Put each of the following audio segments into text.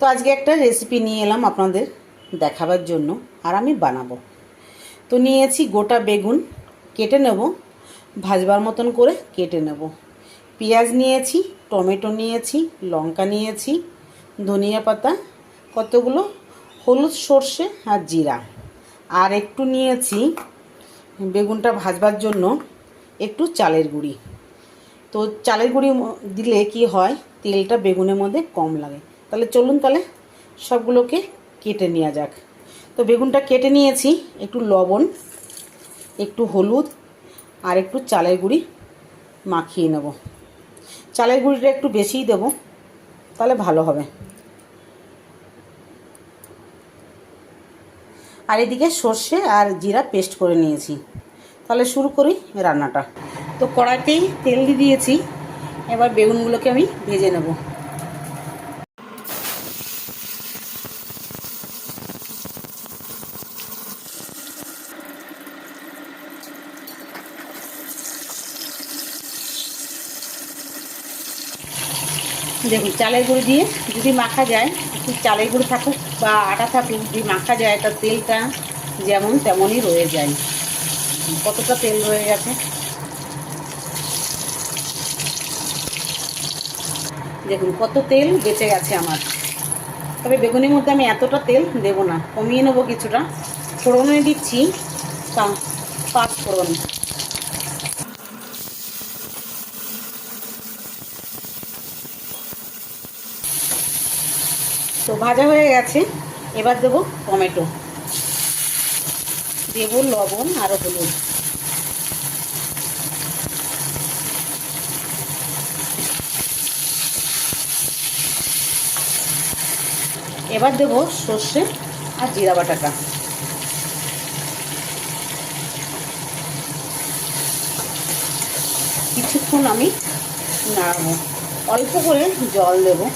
তো আজকে একটা রেসিপি নিয়ে এলাম আপনাদের দেখাবার জন্য, আর আমি বানাবো। তো নিয়েছি গোটা বেগুন, কেটে নেব, ভাজবার মতন করে কেটে নেব। পেঁয়াজ নিয়েছি, টমেটো নিয়েছি, লঙ্কা নিয়েছি, ধনিয়া পাতা, কতগুলো? হলুদ, সর্ষে আর জিরা। আর একটু নিয়েছি বেগুনটা ভাজবার জন্য একটু চালের গুঁড়ি। তো চালের গুঁড়ি দিলে কি হয়? তেলটা বেগুনের মধ্যে কম লাগে। তাহলে চলুন তাহলে সবগুলোকে কেটে নেওয়া যাক। তো বেগুনটা কেটে নিয়েছি, একটু লবণ, একটু হলুদ, আর একটু চালের গুঁড়ি মাখিয়ে নেব। চালের গুঁড়িটা একটু বেশিই দেব, তাহলে ভালো হবে। আর এদিকে সর্ষে আর জিরা পেস্ট করে নিয়েছি। তাহলে শুরু করি রান্নাটা। তো কড়াইতেই তেল দিয়ে দিয়েছি, এবার বেগুনগুলোকে আমি ভেজে নেব। দেখুন, চালের গুঁড়ো দিয়ে যদি মাখা যায় চালের গুঁড়ো থাকুক বা আটা থাকুক, যদি মাখা যায়, তার তেলটা যেমন তেমনই রয়ে যায়। কতটা তেল রয়ে গেছে? দেখুন, কত তেল বেঁচে গেছে আমার। তবে বেগুনের মধ্যে আমি এতটা তেল দেব না, কমিয়ে নেব কিছুটা। ফোড়নে দিচ্ছি পাঁচ ফোড়ন। তো ভাজা হয়ে গেছে। এবার দেবো টমেটো। দেব লবণ আর হলুদ। এবার দেবো সর্ষে আর জিরা বাটাটা। কিছুক্ষণ আমি নাড়াবো। অল্প করে জল দেবো।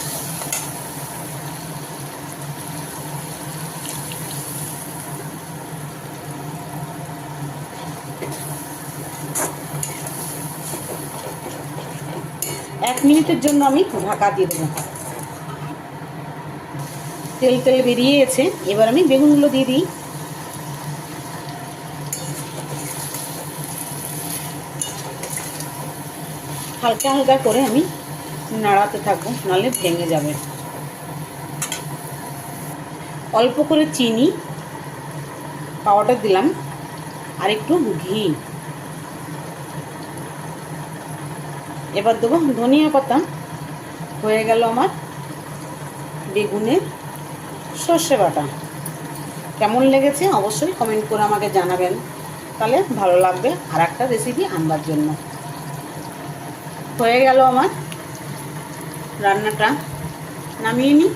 এক মিনিটের জন্য আমি ঢাকা দিয়ে দেবো। তেল তেল বেরিয়ে গেছে। এবার আমি বেগুনগুলো দিয়ে দিই। হালকা হালকা করে আমি নাড়াতে থাকব, নাহলে ভেঙে যাবে। অল্প করে চিনি, পাউডার দিলাম। আর একটু ঘি। এবার দেবো ধনিয়া পাতা। হয়ে গেল আমার বেগুনের সর্ষে বাটা। কেমন লেগেছে অবশ্যই কমেন্ট করে আমাকে জানাবেন। তাহলে ভালো লাগবে আর একটা রেসিপি আনবার জন্য। হয়ে গেল আমার রান্নাটা। নামিয়ে নিই।